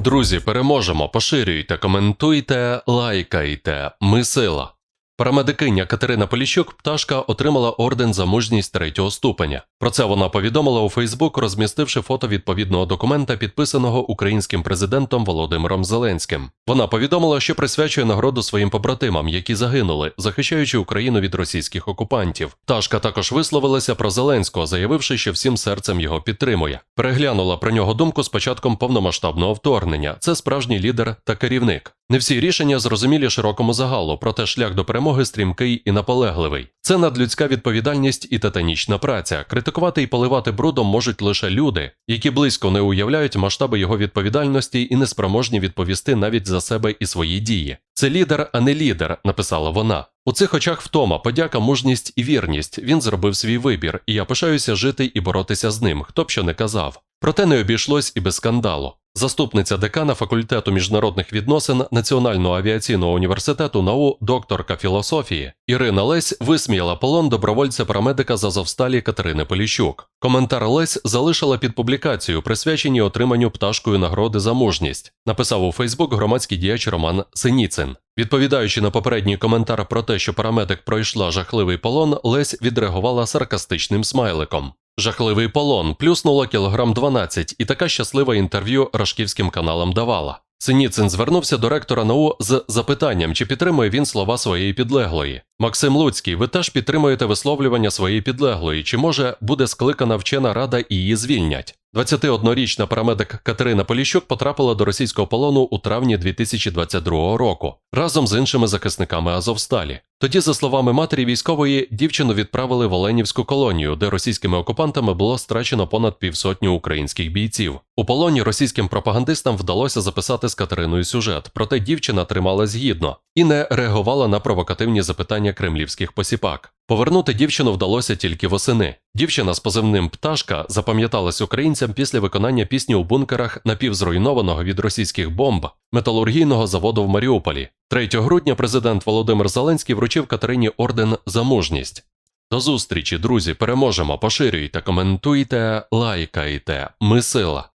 Друзі, переможемо, поширюйте, коментуйте, лайкайте. Ми сила. Парамедикиня Катерина Поліщук пташка отримала орден за мужність третього ступеня. Про це вона повідомила у Фейсбук, розмістивши фото відповідного документа, підписаного українським президентом Володимиром Зеленським. Вона повідомила, що присвячує нагороду своїм побратимам, які загинули, захищаючи Україну від російських окупантів. Пташка також висловилася про Зеленського, заявивши, що всім серцем його підтримує. Переглянула про нього думку з початком повномасштабного вторгнення. Це справжній лідер та керівник. Не всі рішення зрозумілі широкому загалу, проте шлях до перемоги стрімкий і наполегливий. Це надлюдська відповідальність і титанічна праця. Критикувати і поливати брудом можуть лише люди, які близько не уявляють масштаби його відповідальності і неспроможні відповісти навіть за себе і свої дії. Це лідер, а не лідер, написала вона. У цих очах втома, подяка, мужність і вірність. Він зробив свій вибір, і я пишаюся жити і боротися з ним, хто б що не казав. Проте не обійшлось і без скандалу. Заступниця декана факультету міжнародних відносин Національного авіаційного університету НАУ, докторка філософії Ірина Лесь висміяла полон добровольця-парамедика з Азовсталі Катерини Поліщук. Коментар Лесь залишила під публікацію, присвяченій отриманню пташкою нагороди за мужність. Написав у Фейсбук громадський діяч Роман Синіцин. Відповідаючи на попередній коментар про те, що парамедик пройшла жахливий полон, Лесь відреагувала саркастичним смайликом. Жахливий полон плюснула кілограм 12 і така щаслива інтерв'ю рашківським каналам давала. Синіцин звернувся до ректора НАУ з запитанням, чи підтримує він слова своєї підлеглої. Максим Луцький, ви теж підтримуєте висловлювання своєї підлеглої, чи може буде скликана вчена рада і її звільнять? 21-річна парамедик Катерина Поліщук потрапила до російського полону у травні 2022 року разом з іншими захисниками Азовсталі. Тоді, за словами матері військової, дівчину відправили в Оленівську колонію, де російськими окупантами було страчено понад півсотні українських бійців. У полоні російським пропагандистам вдалося записати з Катериною сюжет, проте дівчина трималась гідно і не реагувала на провокативні запитання кремлівських посіпак. Повернути дівчину вдалося тільки восени. Дівчина з позивним Пташка запам'яталась українцям після виконання пісні у бункерах напівзруйнованого від російських бомб металургійного заводу в Маріуполі. 3 грудня президент Володимир Зеленський вручив Катерині орден за мужність. До зустрічі, друзі! Переможемо! Поширюйте, коментуйте, лайкайте. Ми сила.